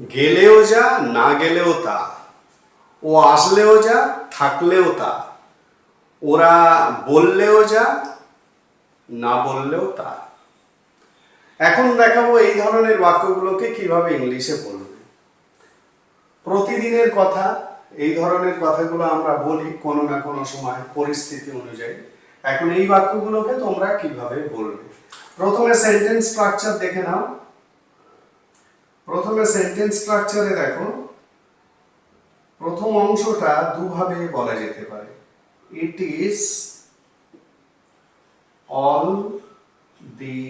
গেলেও যা, না গেলেও তা। ও আসলেও যা, থাকলেও তা। ওরা বললেও যা, না বললেও তা। এখন দেখাবো এই ধরনের বাক্যগুলোকে কীভাবে ইংলিশে বলবে। প্রতিদিনের কথা, এই ধরনের কথাগুলো আমরা বলি কোনো না কোনো সময় পরিস্থিতি অনুযায়ী। এখন এই বাক্যগুলোকে তোমরা কীভাবে বলবে? প্রথমে সেন্টেন্স স্ট্রাকচার দেখে নাও। প্রথমে সেন্টেন্স স্ট্রাকচারে দেখো। প্রথম অংশটা দুভাবে বলা যেতে পারে। It is all the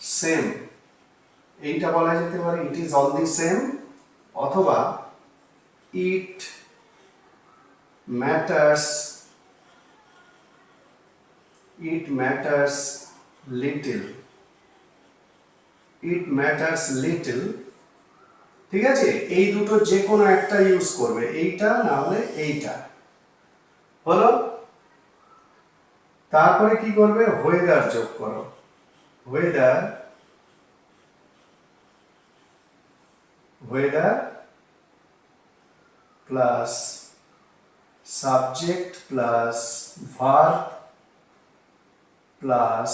same এইটা বলা যেতে পারে it is all the same অথবা it matters it matters little it matters little ঠিক আছে? এই দুটো যে কোনো একটা ইউজ করবে, এইটা না হলে এইটা। হলো? তারপরে কি করবে? ওয়েদার যোগ করো। Whether whether plus subject plus verb plus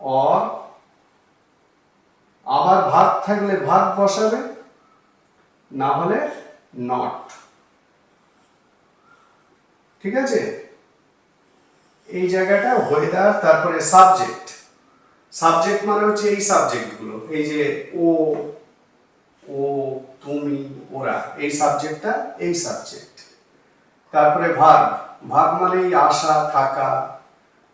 or আবার ভাগ থাকলে ভাগ বসাবে, না হলে নট ঠিক আছে? এই জায়গাটা ওয়েদার তারপরে সাবজেক্ট সাবজেক্ট মানে হচ্ছে এই সাবজেক্টগুলো এই যে ও ও, তুমি, ওরা, এই সাবজেক্টটা এই সাবজেক্ট তারপরে ভাগ ভাগ মানে এই আসা থাকা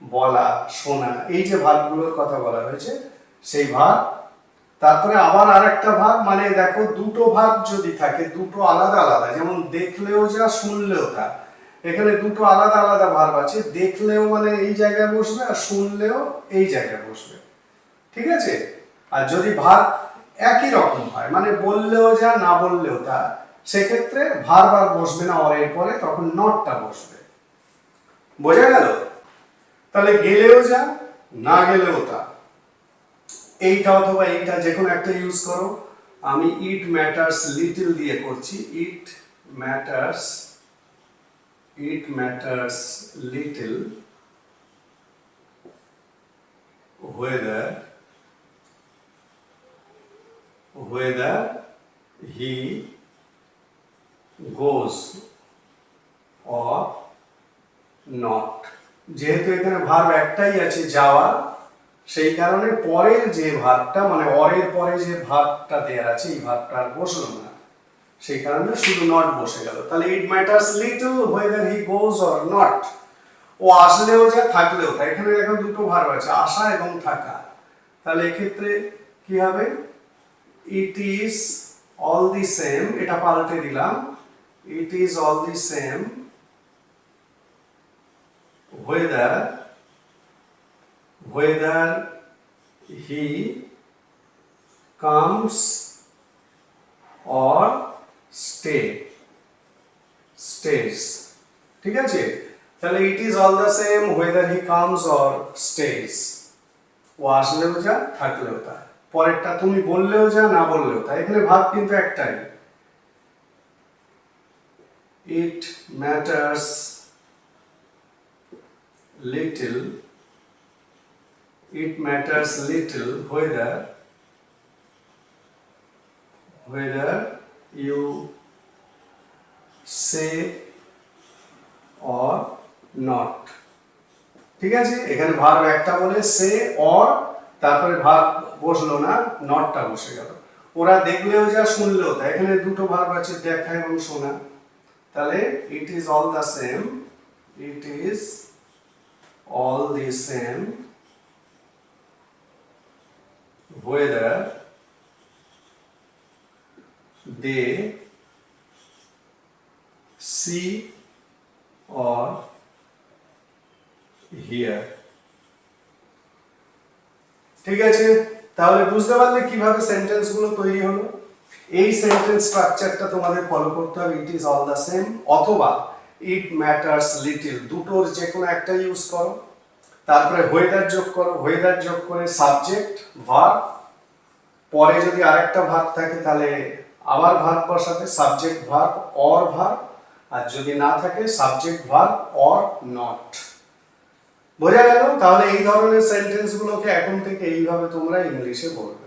বলা, শোনা, এই যে ভাগগুলোর কথা বলা হয়েছে, সেই ভাগ। তারপরে আবার আরেকটা ভাগ মানে দেখো দুটো ভাগ যদি থাকে, দুটো আলাদা আলাদা, যেমন দেখলেও যা, শুনলেও তা। এখানে দুটো আলাদা আলাদা ভাগ আছে, দেখলেও মানে এই জায়গায় বসবে আর শুনলেও এই জায়গায় বসবে। ঠিক আছে? আর যদি ভাগ একই রকম হয় মানে বললেও যা, না বললেও তা, সেক্ষেত্রে ভার বার বসবে না অরের পরে তখন নটটা বসবে। বোঝা গেল? তাহলে গেলেও যা, না গেলেও তা। এইটা অথবা এইটা যে কোনো একটা ইউজ করো। আমি ইট ম্যাটার্স লিটল দিয়ে করছি। It matters it matters little whether whether he goes or not যেহেতু এখানে ভার্ব একটাই আছে যাওয়া, সেই কারণে পরের যে ভার্বটা মানে অরের পরে যে ভার্বটা দেয়া আছে, এই ভার্বটা আর বসল না। সেই কারণে শুধু নট বসে গেল। তাহলে it matters little whether he goes or not ও আসলেও যা, থাকলেও তা এখানে দেখো দুটো ভার্ব আছে, আসা এবং থাকা। তাহলে এক্ষেত্রে কি হবে? It is all the same এটা পাল্টে দিলাম। It is all the same whether whether he comes or stay, stays. ঠিক আছে তাহলে it is all the same whether he comes or stays. ও আসলেও যা থাকলেও তা পরেরটা তুমি বললেও যা না বললেও তা এখানে ভাব কিন্তু একটাই it matters little, it matters little whether whether you say or not. ঠিক আছে? এখানে ভার্ব একটা বলে সে অর তারপরে ভার্ব বসল না নটটা বসে গেল। ওরা দেখলেও যা শুনলেও তা এখানে দুটো ভার্ব আছে দেখা এবং শোনা। তাহলে it is all the same it is all the same whether they see or hear. ঠিক আছে? তাহলে বুঝতে পারলে কীভাবে সেন্টেন্সগুলো তৈরি হলো? এই সেন্টেন্স স্ট্রাকচারটা তোমাদের ফলো করতে হবে it is all the same অথবা ইট ম্যাটার্স লিটিল দুটোর যে কোনো একটা ইউজ করো। তারপরে ওয়েদার যোগ করো। ওয়েদার যোগ করে সাবজেক্ট ভার্ব পরে যদি আরেকটা ভার্ব থাকে, তাহলে আবার ভার্ব বসাবে। সাবজেক্ট ভার্ব অর ভার্ব আর যদি না থাকে সাবজেক্ট ভার্ব অর নট বোঝা গেল? তাহলে এই ধরনের সেন্টেন্সগুলোকে এখন থেকে এইভাবে তোমরা ইংলিশে বলবে।